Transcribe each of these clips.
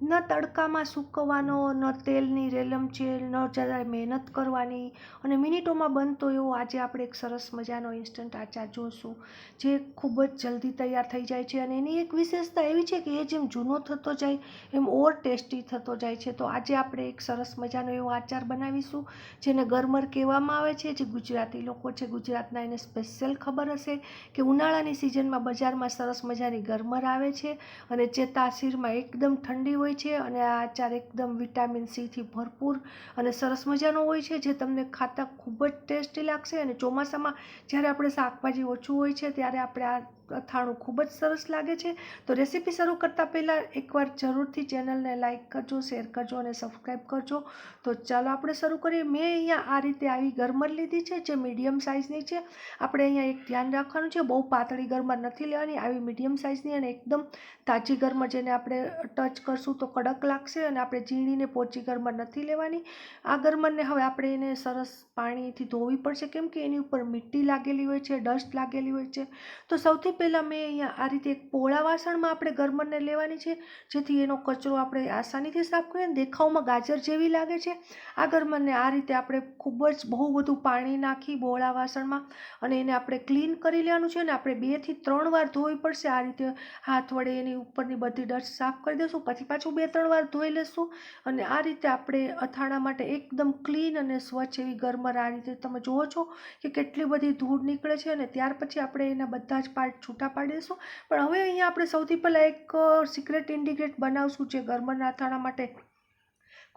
ન તડકામાં સૂકવવાનો, ન તેલની રેલમછેલ ન જરાય મહેનત કરવાની. અને મિનિટોમાં બનતો એવો આજે આપણે એક સરસ મજાનો ઇન્સ્ટન્ટ આચાર જોઈશું જે ખૂબ જ જલ્દી તૈયાર થઈ જાય છે. અને એની એક વિશેષતા એવી છે કે એ જેમ જૂનો થતો જાય, એમ ઓર ટેસ્ટી થતો જાય છે. તો આજે આપણે એક સરસ મજાનો એવો આચાર બનાવીશું, જેને ગરમર કહેવામાં આવે છે, જે ગુજરાતી લોકો છે, ગુજરાતના એને સ્પેશિયલ ખબર હશે કે ઉનાળાની સિઝનમાં બજારમાં સરસ મજાની ગરમર આવે છે અને જે તાસીરમાં એકદમ ઠંડી હોય છે અને આ આચાર એકદમ વિટામિન સીથી ભરપૂર અને સરસ મજાનો હોય છે, જે તમને ખાતા ખૂબ જ ટેસ્ટી લાગશે. અને ચોમાસામાં જ્યારે આપણે શાકભાજી ઓછું હોય છે, ત્યારે આપણે આ અથાણું ખૂબ જ સરસ લાગે છે. તો રેસીપી શરૂ કરતાં પહેલાં એકવાર જરૂરથી ચેનલને લાઇક કરજો શેર કરજો અને સબસ્ક્રાઈબ કરજો. તો ચાલો આપણે શરૂ કરીએ. મેં અહીંયા આ રીતે આવી ગરમર લીધી છે, જે મીડિયમ સાઇઝની છે. આપણે અહીંયા એક ધ્યાન રાખવાનું છે, બહુ પાતળી ગરમર નથી લેવાની. આવી મીડિયમ સાઇઝની અને એકદમ તાજી ગરમર જેને આપણે ટચ કરશું તો કડક લાગશે અને આપણે ઝીણીને પોચી ગરમર નથી લેવાની. આ ગરમરને હવે આપણે એને સરસ પાણીથી ધોવી પડશે, કેમ કે એની ઉપર મીઠી લાગેલી હોય છે ડસ્ટ લાગેલી હોય છે. તો સૌથી પહેલાં મેં અહીંયા આ રીતે એક પોળા વાસણમાં આપણે ગરમરને લેવાની છે, જેથી એનો કચરો આપણે આસાનીથી સાફ કરીએ અને દેખાવમાં ગાજર જેવી લાગે છે. આ ગરમરને આ રીતે આપણે ખૂબ જ બહુ બધું પાણી નાખી બોળા વાસણમાં અને એને આપણે ક્લીન કરી લેવાનું છે અને આપણે બેથી ત્રણ વાર ધોવી પડશે. આ રીતે હાથ વડે એની ઉપરની બધી ડસ્ટ સાફ કરી દઈશું, પછી પાછું બે ત્રણ વાર ધોઈ લેશું અને આ રીતે આપણે અથાણા માટે એકદમ ક્લીન અને સ્વચ્છ એવી ગરમર આ રીતે તમે જુઓ છો કે કેટલી બધી ધૂળ નીકળે છે અને ત્યાર પછી આપણે એના બધા જ પાર્ટ છૂટા પાડીશું. પણ હવે અહીંયા આપણે સૌથી પહેલાં એક સિક્રેટ ઇન્ડિગ્રેટ બનાવશું જે ગરમરના અથાણા માટે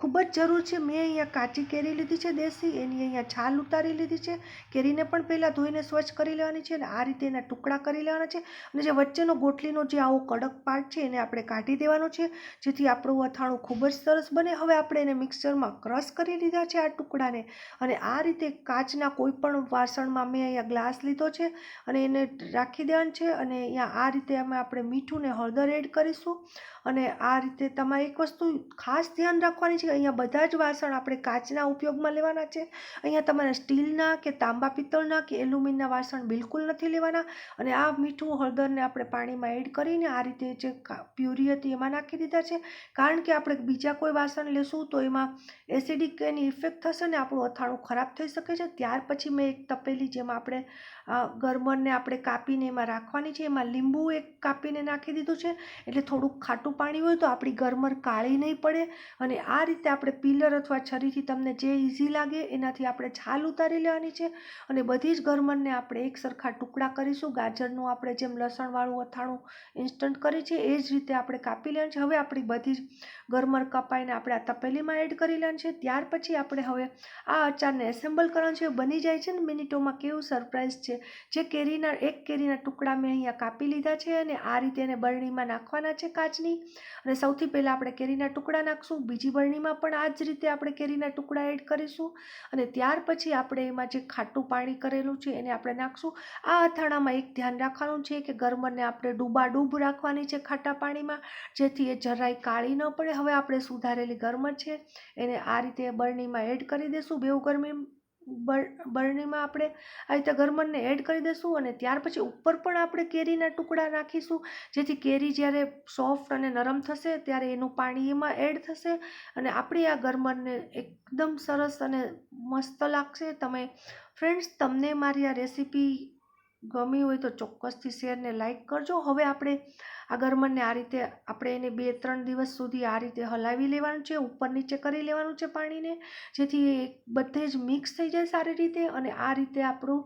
ખૂબ જ જરૂર છે. મેં અહીંયા કાચી કેરી લીધી છે દેશી, એની અહીંયા છાલ ઉતારી લીધી છે. કેરીને પણ પહેલાં ધોઈને સ્વચ્છ કરી લેવાની છે અને આ રીતે એના ટુકડા કરી લેવાના છે અને જે વચ્ચેનો ગોટલીનો જે આવો કડક પાર્ટ છે એને આપણે કાઢી દેવાનો છે, જેથી આપણું અથાણું ખૂબ જ સરસ બને. હવે આપણે એને મિક્સરમાં ક્રશ કરી લીધા છે આ ટુકડાને અને આ રીતે કાચના કોઈ પણ વાસણમાં મેં અહીંયા ગ્લાસ લીધો છે અને એને રાખી દેવાનું છે અને અહીંયા આ રીતે અમે આપણે મીઠું ને હળદર એડ કરીશું અને આ રીતે તમારે એક વસ્તુ ખાસ ધ્યાન રાખવાની છે અહીંયા બધા જ વાસણ આપણે કાચના ઉપયોગમાં લેવાના છે. અહીંયા તમારે સ્ટીલના કે તાંબા પિત્તળના કે એલ્યુમિનના વાસણ બિલકુલ નથી લેવાના. અને આ મીઠું હળદરને આપણે પાણીમાં એડ કરીને આ રીતે જે પ્યુરી હતી એમાં નાખી દીધા છે. કારણ કે આપણે બીજા કોઈ વાસણ લેશું તો એમાં એસિડિક એની ઇફેક્ટ થશે ને આપણું અથાણું ખરાબ થઈ શકે છે. ત્યાર પછી મેં એક તપેલી જેમાં આપણે ગરમરને આપણે કાપીને એમાં રાખવાની છે. એમાં લીંબુ એક કાપીને નાખી દીધું છે. એટલે થોડુંક ખાટું પાણી હોય તો આપણી ગરમર કાળી નહીં પડે. અને આ રીતે આપણે પિલર અથવા છરીથી તમને જે ઇઝી લાગે એનાથી આપણે છાલ ઉતારી લેવાની છે અને બધી જ ગરમરને આપણે એક સરખા ટુકડા કરીશું. ગાજરનું આપણે જેમ લસણવાળું અથાણું ઇન્સ્ટન્ટ કરી છે એ જ રીતે આપણે કાપી લેવાનું છે. હવે આપણી બધી જ ગરમર કપાઈને આપણે આ તપેલીમાં એડ કરી લેવાનું છે. ત્યાર પછી આપણે હવે આ અચારને એસેમ્બલ કરવાનું છે. બની જાય છે ને મિનિટોમાં કેવું સરપ્રાઈઝ છે. જે કેરીના, એક કેરીના ટુકડા મેં અહીંયા કાપી લીધા છે અને આ રીતે એને બરણીમાં નાખવાના છે કાચની. અને સૌથી પહેલાં આપણે કેરીના ટુકડા નાખશું. બીજી બરણીમાં પણ આ જ રીતે આપણે કેરીના ટુકડા એડ કરીશું અને ત્યાર પછી આપણે એમાં જે ખાટું પાણી કરેલું છે એને આપણે નાખશું. આ અથાણામાં એક ધ્યાન રાખવાનું છે કે ગરમરને આપણે ડૂબાડૂબ રાખવાની છે ખાટા પાણીમાં, જેથી એ જરાય કાળી ન પડે. હવે આપણે સુધારેલી ગરમર છે, એને આ રીતે બરણીમાં એડ કરી દઈશું બેઉ ગરમી બરણીમાં આપણે આ રીતે ગરમરને એડ કરી દઈશું અને ત્યાર પછી ઉપર પણ આપણે કેરીના ટુકડા નાખીશું. જેથી કેરી જ્યારે સોફ્ટ અને નરમ થશે ત્યારે એનું પાણી એમાં એડ થશે અને આપણી આ ગરમરને એકદમ સરસ અને મસ્ત લાગશે. તમે ફ્રેન્ડ્સ તમને મારી આ રેસીપી ગમી હોય તો ચોક્કસથી શેરને લાઇક કરજો. હવે આપણે આ ગરમરને આ રીતે આપણે એને બે ત્રણ દિવસ સુધી આ રીતે હલાવી લેવાનું છે, ઉપર નીચે કરી લેવાનું છે પાણીને, જેથી એ બધે જ મિક્સ થઈ જાય સારી રીતે અને આ રીતે આપણું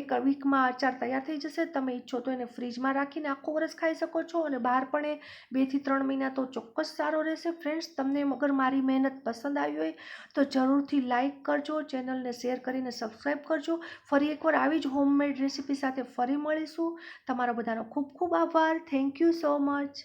એક વીકમાં અચાર તૈયાર થઈ જશે. તમે ઈચ્છો તો એને ફ્રીજમાં રાખીને આખો વરસ ખાઈ શકો છો અને બહાર પણ એ બેથી ત્રણ મહિના તો ચોક્કસ સારો રહેશે. ફ્રેન્ડ્સ તમને મગર મારી મહેનત પસંદ આવી હોય તો જરૂરથી લાઇક કરજો ચેનલને શેર કરીને સબસ્ક્રાઈબ કરજો. ફરી એકવાર આવી જ હોમમેડ રેસીપી સાથે ફરી મળીશું. તમારા બધાનો ખૂબ ખૂબ આભાર. Thank you so much.